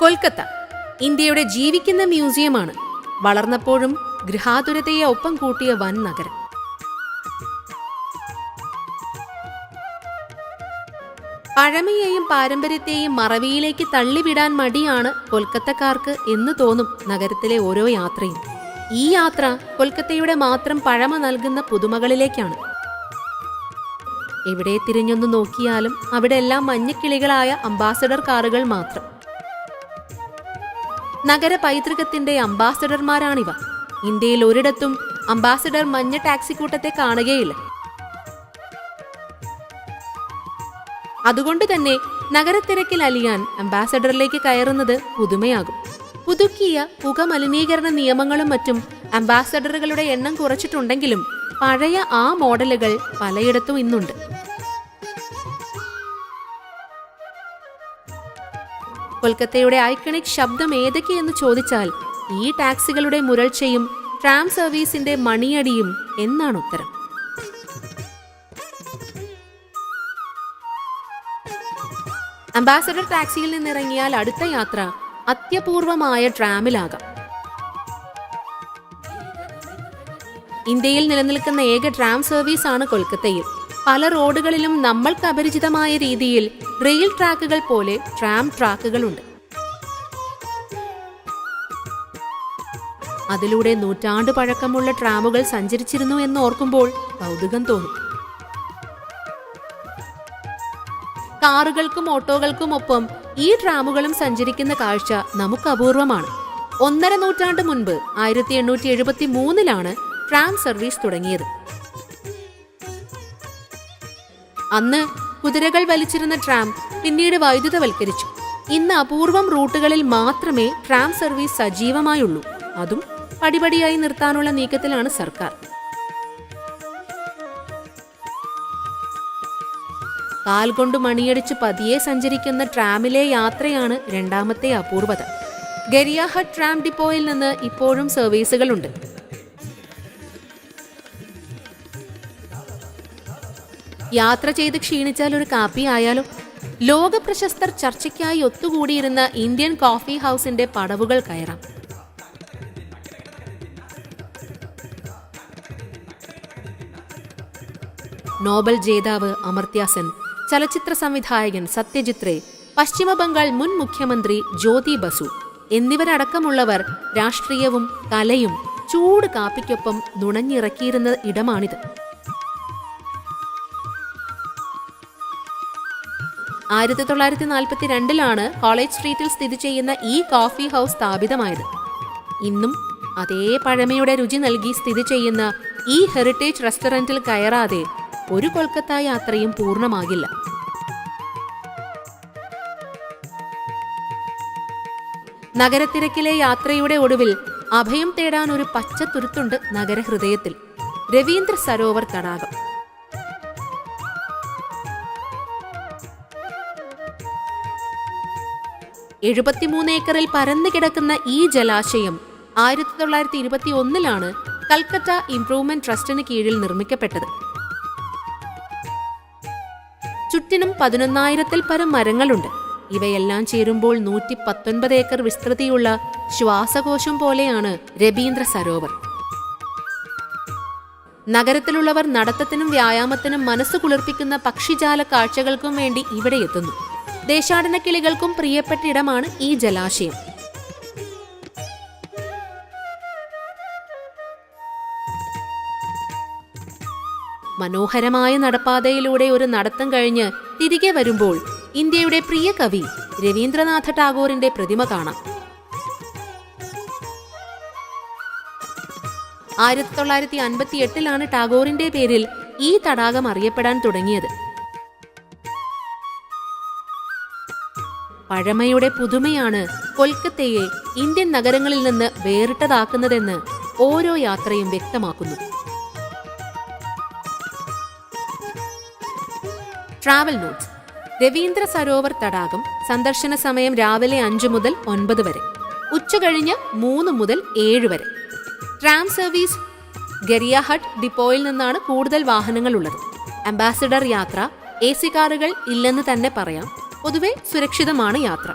കൊൽക്കത്ത ഇന്ത്യയുടെ ജീവിക്കുന്ന മ്യൂസിയമാണ്. വളർന്നപ്പോഴും ഗൃഹാതുരതയെ ഒപ്പം കൂട്ടിയ വൻ നഗരം. പഴമയെയും പാരമ്പര്യത്തെയും മറവിയിലേക്ക് തള്ളിവിടാൻ മടിയാണ് കൊൽക്കത്തക്കാർക്ക് എന്ന് തോന്നും നഗരത്തിലെ ഓരോ യാത്രയും. ഈ യാത്ര കൊൽക്കത്തയുടെ മാത്രം പഴമ നൽകുന്ന പുതുമകളിലേക്കാണ്. എവിടെ തിരിഞ്ഞൊന്നു നോക്കിയാലും അവിടെ എല്ലാം മഞ്ഞക്കിളികളായ അംബാസഡർ കാറുകൾ മാത്രം. നഗര പൈതൃകത്തിന്റെ അംബാസഡർമാരാണിവ. ഇന്ത്യയിൽ ഒരിടത്തും അംബാസഡർ മഞ്ഞ ടാക്സി കൂട്ടത്തെ കാണുകയില്ല. അതുകൊണ്ട് തന്നെ നഗരത്തിരക്കിൽ അലിയാൻ അംബാസഡറിലേക്ക് കയറുന്നത് പുതുമയാകും. പുതുക്കിയ പുക മലിനീകരണ നിയമങ്ങളും മറ്റും അംബാസഡറുകളുടെ എണ്ണം കുറച്ചിട്ടുണ്ടെങ്കിലും പഴയ ആ മോഡലുകൾ പലയിടത്തും ഇന്നുണ്ട്. കൊൽക്കത്തയുടെ ഐക്കണിക് ശബ്ദം ഏതൊക്കെയെന്ന് ചോദിച്ചാൽ ഈ ടാക്സികളുടെ മുരൾച്ചയും ട്രാം സർവീസിന്റെ മണിയടിയും എന്നാണ് ഉത്തരം. അംബാസഡർ ടാക്സിയിൽ നിന്നിറങ്ങിയാൽ അടുത്ത യാത്ര അത്യപൂർവമായ ട്രാമിലാകാം ഇന്ത്യയിൽ നിലനിൽക്കുന്ന ഏക ട്രാം സർവീസ് ആണ് കൊൽക്കത്തയിൽ. പല റോഡുകളിലും നമ്മൾക്ക് അപരിചിതമായ രീതിയിൽ റെയിൽ ട്രാക്കുകൾ പോലെ ട്രാം ട്രാക്കുകളുണ്ട്. അതിലൂടെ നൂറ്റാണ്ട് പഴക്കമുള്ള ട്രാമുകൾ സഞ്ചരിച്ചിരുന്നു എന്ന് ഓർക്കുമ്പോൾ കൗതുകം തോന്നും. കാറുകൾക്കും ഓട്ടോകൾക്കും ഒപ്പം ഈ ട്രാമുകളും സഞ്ചരിക്കുന്ന കാഴ്ച നമുക്ക് അപൂർവമാണ്. ഒന്നര നൂറ്റാണ്ട് മുൻപ് ആയിരത്തി എണ്ണൂറ്റി എഴുപത്തി മൂന്നിലാണ് ട്രാം സർവീസ് തുടങ്ങിയത്. അന്ന് കുതിരകൾ വലിച്ചിരുന്ന ട്രാം പിന്നീട് വൈദ്യുതവൽക്കരിച്ചു. ഇന്ന് അപൂർവം റൂട്ടുകളിൽ മാത്രമേ ട്രാം സർവീസ് സജീവമായുള്ളൂ. അതും പടിപടിയായി നിർത്താനുള്ള നീക്കത്തിലാണ് സർക്കാർ. കാൽ കൊണ്ട് മണിയടിച്ച് പതിയെ സഞ്ചരിക്കുന്ന ട്രാമിലെ യാത്രയാണ് രണ്ടാമത്തെ അപൂർവത. ഗരിയാഹ ട്രാം ഡിപ്പോയിൽ നിന്ന് ഇപ്പോഴും സർവീസുകളുണ്ട്. യാത്ര ചെയ്ത് ക്ഷീണിച്ചാൽ ഒരു കാപ്പി ആയാലോ? ലോക പ്രശസ്തർ ചർച്ചയ്ക്കായി ഒത്തുകൂടിയിരുന്ന ഇന്ത്യൻ കോഫി ഹൗസിന്റെ പടവുകൾ കയറാം. നോബൽ ജേതാവ് അമർത്യാസൻ ചലച്ചിത്ര സംവിധായകൻ സത്യജിത് റേ പശ്ചിമ ബംഗാൾ മുൻ മുഖ്യമന്ത്രി ജ്യോതി ബസു എന്നിവരടക്കമുള്ളവർ രാഷ്ട്രീയവും കലയും ചൂട് കാപ്പിക്കൊപ്പം നുണഞ്ഞിറക്കിയിരുന്ന ഇടമാണിത്. ആയിരത്തി തൊള്ളായിരത്തി നാൽപ്പത്തി രണ്ടിലാണ് കോളേജ് സ്ട്രീറ്റിൽ സ്ഥിതി ചെയ്യുന്ന ഈ കോഫി ഹൗസ് സ്ഥാപിതമായത്. ഇന്നും അതേ പഴമയുടെ രുചി നൽകി സ്ഥിതി ചെയ്യുന്ന ഈ ഹെറിറ്റേജ് റെസ്റ്റോറന്റിൽ കയറാതെ ഒരു കൊൽക്കത്ത യാത്രയും പൂർണമാകില്ല. നഗരത്തിരക്കിലെ യാത്രയുടെ ഒടുവിൽ അഭയം തേടാൻ ഒരു പച്ചത്തുരുത്തുണ്ട് നഗരഹൃദയത്തിൽ. രവീന്ദ്ര സരോവർ തടാകം. എഴുപത്തിമൂന്ന് ഏക്കറിൽ പരന്നു കിടക്കുന്ന ഈ ജലാശയം ആയിരത്തി തൊള്ളായിരത്തി ഇരുപത്തി ഒന്നിലാണ് കൽക്കട്ട ഇംപ്രൂവ്മെന്റ് ട്രസ്റ്റിന് കീഴിൽ നിർമ്മിക്കപ്പെട്ടത്. ചുറ്റിനും പതിനൊന്നായിരത്തിൽ പരം മരങ്ങളുണ്ട്. ഇവയെല്ലാം ചേരുമ്പോൾ നൂറ്റി പത്തൊൻപത് ഏക്കർ വിസ്തൃതിയുള്ള ശ്വാസകോശം പോലെയാണ് രവീന്ദ്ര സരോവർ. നഗരത്തിലുള്ളവർ നടത്തത്തിനും വ്യായാമത്തിനും മനസ്സ് കുളിർപ്പിക്കുന്ന പക്ഷിജാല കാഴ്ചകൾക്കും വേണ്ടി ഇവിടെ എത്തുന്നു. ദേശാടന കിളികൾക്കും പ്രിയപ്പെട്ട ഇടമാണ് ഈ ജലാശയം. മനോഹരമായ നടപ്പാതയിലൂടെ ഒരു നടത്തം കഴിഞ്ഞ് തിരികെ വരുമ്പോൾ ഇന്ത്യയുടെ പ്രിയ കവി രവീന്ദ്രനാഥ ടാഗോറിന്റെ പ്രതിമ കാണാം. ആയിരത്തി തൊള്ളായിരത്തി അൻപത്തി എട്ടിലാണ് ടാഗോറിന്റെ പേരിൽ ഈ തടാകം അറിയപ്പെടാൻ തുടങ്ങിയത്. പഴമയുടെ പുതുമയാണ് കൊൽക്കത്തയെ ഇന്ത്യൻ നഗരങ്ങളിൽ നിന്ന് വേറിട്ടതാക്കുന്നതെന്ന് ഓരോ യാത്രയും വ്യക്തമാക്കുന്നു. Travel notes. രവീന്ദ്ര സരോവർ തടാകം സന്ദർശന സമയം രാവിലെ അഞ്ചു മുതൽ ഒൻപത് വരെ. ഉച്ചകഴിഞ്ഞ് മൂന്ന് മുതൽ ഏഴ് വരെ. ട്രാം സർവീസ് ഗരിയാഹട്ട് ഡിപ്പോയിൽ നിന്നാണ് കൂടുതൽ വാഹനങ്ങൾ ഉള്ളത്. അംബാസിഡർ യാത്ര എ സി കാറുകൾ ഇല്ലെന്ന് തന്നെ പറയാം. പൊതുവെ സുരക്ഷിതമാണ് യാത്ര.